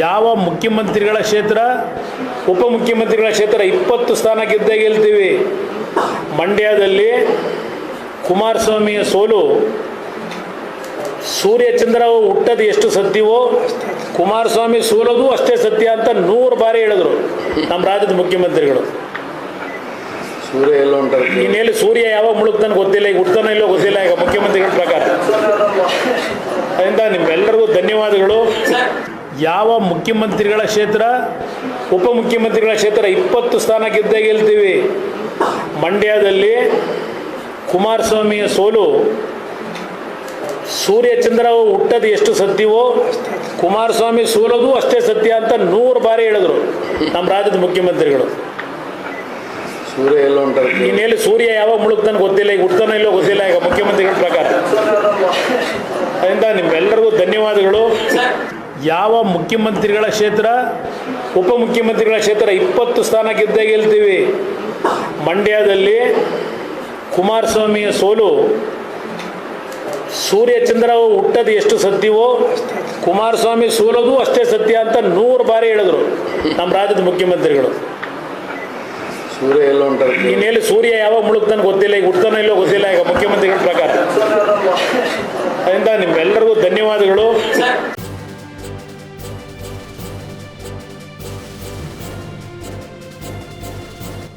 ಯಾವ ಮುಖ್ಯಮಂತ್ರಿಗಳ ಕ್ಷೇತ್ರ ಉಪಮುಖ್ಯಮಂತ್ರಿಗಳ ಕ್ಷೇತ್ರ ಇಪ್ಪತ್ತು ಸ್ಥಾನ ಗೆದ್ದೇ ಗೆಲ್ತೀವಿ. ಮಂಡ್ಯದಲ್ಲಿ ಕುಮಾರಸ್ವಾಮಿಯ ಸೋಲು ಸೂರ್ಯಚಂದ್ರ ಹುಟ್ಟದು ಎಷ್ಟು ಸತ್ಯವೋ ಕುಮಾರಸ್ವಾಮಿ ಸೋಲೋದು ಅಷ್ಟೇ ಸತ್ಯ ಅಂತ ನೂರು ಬಾರಿ ಹೇಳಿದ್ರು ನಮ್ಮ ರಾಜ್ಯದ ಮುಖ್ಯಮಂತ್ರಿಗಳು. ಸೂರ್ಯ ಎಲ್ಲ ಉಂಟು ಇನ್ನೆಲ್ಲಿ ಸೂರ್ಯ ಯಾವಾಗ ಮುಳುಗ್ತಾನೆ ಗೊತ್ತಿಲ್ಲ ಈಗ ಹುಡ್ತಾನೋ ಇಲ್ಲೋ ಗೊತ್ತಿಲ್ಲ ಈಗ ಮುಖ್ಯಮಂತ್ರಿಗಳ ಪ್ರಕಾರ. ಅದರಿಂದ ನಿಮ್ಮೆಲ್ಲರಿಗೂ ಧನ್ಯವಾದಗಳು. ಯಾವ ಮುಖ್ಯಮಂತ್ರಿಗಳ ಕ್ಷೇತ್ರ ಉಪಮುಖ್ಯಮಂತ್ರಿಗಳ ಕ್ಷೇತ್ರ ಇಪ್ಪತ್ತು ಸ್ಥಾನ ಗೆದ್ದೇ ಗೆಲ್ತೀವಿ. ಮಂಡ್ಯದಲ್ಲಿ ಕುಮಾರಸ್ವಾಮಿಯ ಸೋಲು. ಸೂರ್ಯಚಂದ್ರ ಹುಟ್ಟದು ಎಷ್ಟು ಸತ್ಯವೋ ಕುಮಾರಸ್ವಾಮಿ ಸೋಲೋದು ಅಷ್ಟೇ ಸತ್ಯ ಅಂತ ನೂರು ಬಾರಿ ಹೇಳಿದ್ರು ನಮ್ಮ ರಾಜ್ಯದ ಮುಖ್ಯಮಂತ್ರಿಗಳು. ಸೂರ್ಯ ಎಲ್ಲ ಉಂಟು ಇನ್ನೆಲ್ಲಿ ಸೂರ್ಯ ಯಾವಾಗ ಮುಳುಗ್ತಾನೆ ಗೊತ್ತಿಲ್ಲ ಈಗ ಹುಡ್ತಾನೋ ಇಲ್ಲೋ ಗೊತ್ತಿಲ್ಲ ಈಗ ಮುಖ್ಯಮಂತ್ರಿಗಳ ಪ್ರಕಾರ. ಅದರಿಂದ ನಿಮ್ಮೆಲ್ಲರಿಗೂ ಧನ್ಯವಾದಗಳು. ಯಾವ ಮುಖ್ಯಮಂತ್ರಿಗಳ ಕ್ಷೇತ್ರ ಉಪಮುಖ್ಯಮಂತ್ರಿಗಳ ಕ್ಷೇತ್ರ ಇಪ್ಪತ್ತು ಸ್ಥಾನ ಗೆದ್ದೇ ಗೆಲ್ತೀವಿ. ಮಂಡ್ಯದಲ್ಲಿ ಕುಮಾರಸ್ವಾಮಿಯ ಸೋಲು. ಸೂರ್ಯಚಂದ್ರ ಹುಟ್ಟದು ಎಷ್ಟು ಸತ್ಯವೋ ಕುಮಾರಸ್ವಾಮಿ ಸೋಲೋದು ಅಷ್ಟೇ ಸತ್ಯ ಅಂತ ನೂರು ಬಾರಿ ಹೇಳಿದ್ರು ನಮ್ಮ ರಾಜ್ಯದ ಮುಖ್ಯಮಂತ್ರಿಗಳು. ಸೂರ್ಯ ಎಲ್ಲ ಉಂಟು ಇನ್ನೆಲ್ಲಿ ಸೂರ್ಯ ಯಾವಾಗ ಮುಳುಗ್ತಾನೆ ಗೊತ್ತಿಲ್ಲ ಈಗ ಹುಡ್ತಾನೆ ಇಲ್ಲೋ ಗೊತ್ತಿಲ್ಲ ಈಗ ಮುಖ್ಯಮಂತ್ರಿಗಳ ಪ್ರಕಾರ. ಅದರಿಂದ ನಿಮ್ಮೆಲ್ಲರಿಗೂ ಧನ್ಯವಾದಗಳು.